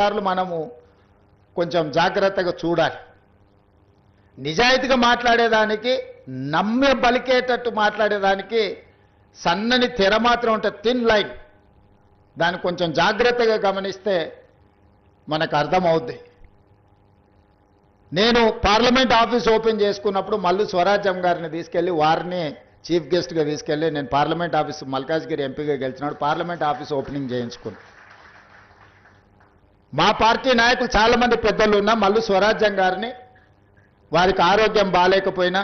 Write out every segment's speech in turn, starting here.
సార్లు మనము కొంచెం జాగ్రత్తగా చూడాలి. నిజాయితీగా మాట్లాడేదానికి నమ్మె బలికేటట్టు మాట్లాడేదానికి సన్నని తెర మాత్రం ఉంటుంది థిన్ లైన్ దాన్ని కొంచెం జాగ్రత్తగా గమనిస్తే మనకు అర్థమవుద్ది. నేను పార్లమెంట్ ఆఫీస్ ఓపెన్ చేసుకున్నప్పుడు మల్లు స్వరాజ్యం గారిని తీసుకెళ్ళి వారిని చీఫ్ గెస్ట్గా తీసుకెళ్ళి నేను పార్లమెంట్ ఆఫీస్ మల్కాజ్గిరి ఎంపీగా గెలిచినాడు పార్లమెంట్ ఆఫీస్ ఓపెనింగ్ చేయించుకున్నాను మా పార్టీ నాయకులు చాలా మంది పెద్దలు ఉన్నా మల్లు స్వరాజ్యం గారిని వారికి ఆరోగ్యం బాగాలేకపోయినా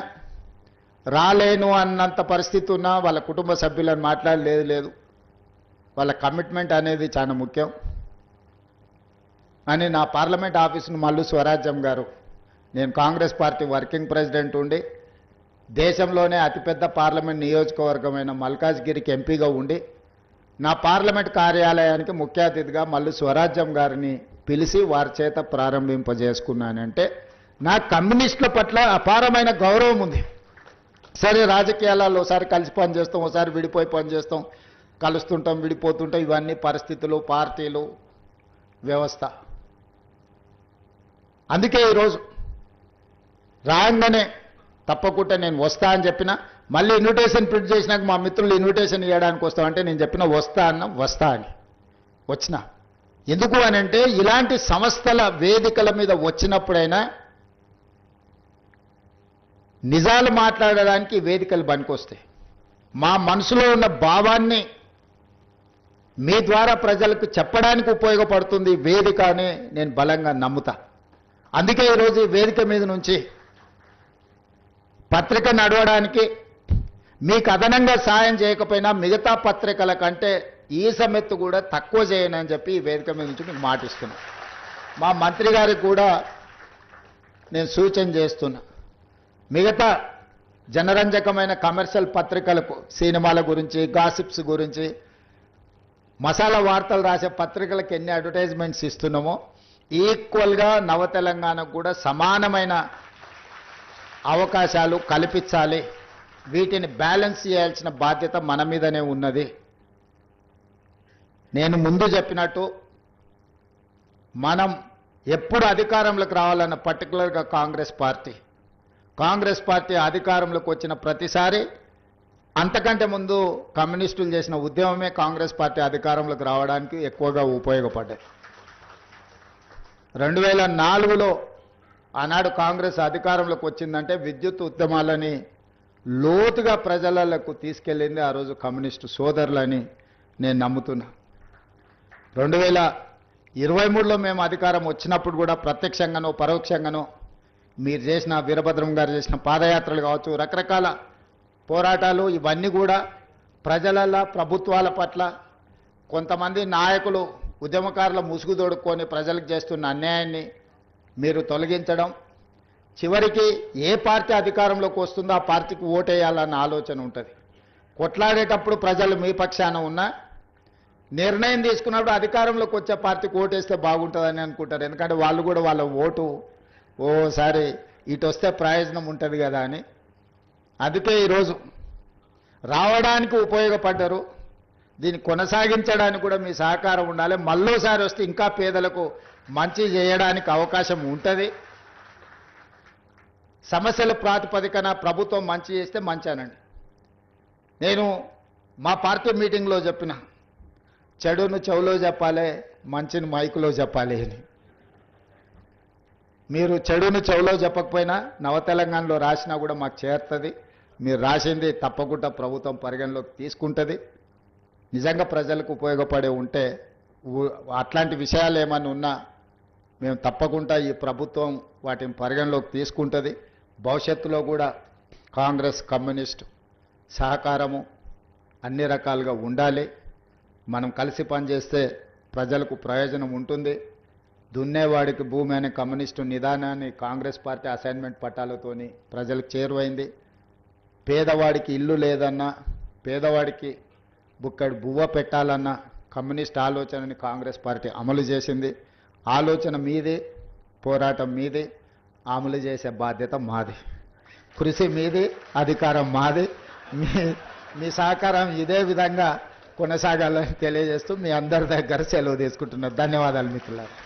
రాలేను అన్నంత పరిస్థితి ఉన్నా వాళ్ళ కుటుంబ సభ్యులను మాట్లాడలేదు లేదు లేదు. వాళ్ళ కమిట్మెంట్ అనేది చాలా ముఖ్యం. అని నా పార్లమెంట్ ఆఫీసును మల్లు స్వరాజ్యం గారు నేను కాంగ్రెస్ పార్టీ వర్కింగ్ ప్రెసిడెంట్ ఉండి దేశంలోనే అతిపెద్ద పార్లమెంట్ నియోజకవర్గమైన మల్కాజ్గిరికి ఎంపీగా ఉండి నా పార్లమెంట్ కార్యాలయానికి ముఖ్య అతిథిగా మల్లు స్వరాజ్యం గారిని పిలిచి వారి చేత ప్రారంభింపజేసుకున్నానంటే నా కమ్యూనిస్టుల పట్ల అపారమైన గౌరవం ఉంది. సరే రాజకీయాలలో ఒకసారి కలిసి పనిచేస్తాం ఒకసారి విడిపోయి పనిచేస్తాం. కలుస్తుంటాం విడిపోతుంటాం. ఇవన్నీ పరిస్థితులు పార్టీలు వ్యవస్థ. అందుకే ఈరోజు రాగానే తప్పకుండా నేను వస్తా అని చెప్పిన మళ్ళీ ఇన్విటేషన్ ప్రింట్ చేసినాక మా మిత్రులు ఇన్విటేషన్ ఇవ్వడానికి వస్తామంటే నేను చెప్పిన వస్తా అన్న వస్తా అని. వచ్చిన. ఎందుకు అని అంటే ఇలాంటి సంస్థల వేదికల మీద వచ్చినప్పుడైనా నిజాలు మాట్లాడడానికి వేదికలు పనికొస్తాయి. మా మనసులో ఉన్న భావాన్ని మీ ద్వారా ప్రజలకు చెప్పడానికి ఉపయోగపడుతుంది వేదిక అని నేను బలంగా నమ్ముతా. అందుకే ఈరోజు ఈ వేదిక మీద నుంచి పత్రిక నడవడానికి మీకు అదనంగా సాయం చేయకపోయినా మిగతా పత్రికల కంటే ఈ సమ్మెత్తు కూడా తక్కువ చేయనని చెప్పి ఈ వేదిక మీద నుంచి మీకు మాటిస్తున్నా. మా మంత్రి గారికి కూడా నేను సూచన చేస్తున్నా. మిగతా జనరంజకమైన కమర్షియల్ పత్రికలకు సినిమాల గురించి గాసిప్స్ గురించి మసాలా వార్తలు రాసే పత్రికలకు ఎన్ని అడ్వర్టైజ్మెంట్స్ ఇస్తున్నామో ఈక్వల్గా నవ తెలంగాణకు కూడా సమానమైన అవకాశాలు కల్పించాలి. వీటిని బ్యాలెన్స్ చేయాల్సిన బాధ్యత మన మీదనే ఉన్నది. నేను ముందు చెప్పినట్టు మనం ఎప్పుడు అధికారంలోకి రావాలన్న పర్టికులర్గా కాంగ్రెస్ పార్టీ. కాంగ్రెస్ పార్టీ అధికారంలోకి వచ్చిన ప్రతిసారి అంతకంటే ముందు కమ్యూనిస్టులు చేసిన ఉద్యమమే కాంగ్రెస్ పార్టీ అధికారంలోకి రావడానికి ఎక్కువగా ఉపయోగపడ్డాయి. రెండు వేల నాలుగులో ఆనాడు కాంగ్రెస్ అధికారంలోకి వచ్చిందంటే విద్యుత్ ఉద్యమాలని లోతుగా ప్రజలకు తీసుకెళ్ళింది ఆ రోజు కమ్యూనిస్టు సోదరులని నేను నమ్ముతున్నా. రెండు వేల ఇరవై మూడులో మేము అధికారం వచ్చినప్పుడు కూడా ప్రత్యక్షంగానో పరోక్షంగానో మీరు చేసిన వీరభద్రం గారు చేసిన పాదయాత్రలు కావచ్చు రకరకాల పోరాటాలు ఇవన్నీ కూడా ప్రజల ప్రభుత్వాల పట్ల కొంతమంది నాయకులు ఉద్యమకారుల ముసుగు తోడుకొని ప్రజలకు చేస్తున్న అన్యాయాన్ని మీరు తొలగించడం చివరికి ఏ పార్టీ అధికారంలోకి వస్తుందో ఆ పార్టీకి ఓటేయాలన్న ఆలోచన ఉంటుంది. కొట్లాడేటప్పుడు ప్రజలు మీ పక్షాన ఉన్నా నిర్ణయం తీసుకున్నప్పుడు అధికారంలోకి వచ్చే పార్టీకి ఓటేస్తే బాగుంటుందని అనుకుంటారు. ఎందుకంటే వాళ్ళు కూడా వాళ్ళ ఓటు ఓసారి ఇటు వస్తే ప్రయోజనం ఉంటుంది కదా అని. అందుకే ఈరోజు రావడానికి ఉపయోగపడ్డారు దీన్ని కొనసాగించడానికి కూడా మీ సహకారం ఉండాలి. మళ్ళోసారి వస్తే ఇంకా పేదలకు మంచి చేయడానికి అవకాశం ఉంటుంది. సమస్యల ప్రాతిపదికన ప్రభుత్వం మంచి చేస్తే మంచానండి. నేను మా పార్టీ మీటింగ్లో చెప్పిన చెడును చెవులో చెప్పాలి మంచిని మైకులో చెప్పాలి అని. మీరు చెడును చెవులో చెప్పకపోయినా నవ తెలంగాణలో రాసినా కూడా మాకు చేరుతుంది. మీరు రాసింది తప్పకుండా ప్రభుత్వం పరిగణలోకి తీసుకుంటుంది. నిజంగా ప్రజలకు ఉపయోగపడే ఉంటే అట్లాంటి విషయాలు ఏమైనా ఉన్నా మేము తప్పకుండా ఈ ప్రభుత్వం వాటిని పరిగణలోకి తీసుకుంటుంది. భవిష్యత్తులో కూడా కాంగ్రెస్ కమ్యూనిస్ట్ సహకారము అన్ని రకాలుగా ఉండాలి. మనం కలిసి పనిచేస్తే ప్రజలకు ప్రయోజనం ఉంటుంది. దున్నేవాడికి భూమి అనే కమ్యూనిస్టు నిదానాన్ని కాంగ్రెస్ పార్టీ అసైన్మెంట్ పట్టాలతోని ప్రజలకు చేరువైంది. పేదవాడికి ఇల్లు లేదన్నా పేదవాడికి బుక్కడి బువ్వ పెట్టాలన్న కమ్యూనిస్ట్ ఆలోచనని కాంగ్రెస్ పార్టీ అమలు చేసింది. ఆలోచన మీదే పోరాటం మీదే. అమలు చేసే బాధ్యత మాది. కృషి మీది అధికారం మాది. మీ మీ సహకారం ఇదే విధంగా కొనసాగాలని తెలియజేస్తూ మీ అందరి దగ్గర సెలవు తీసుకుంటున్నారు ధన్యవాదాలు మిత్రులారా.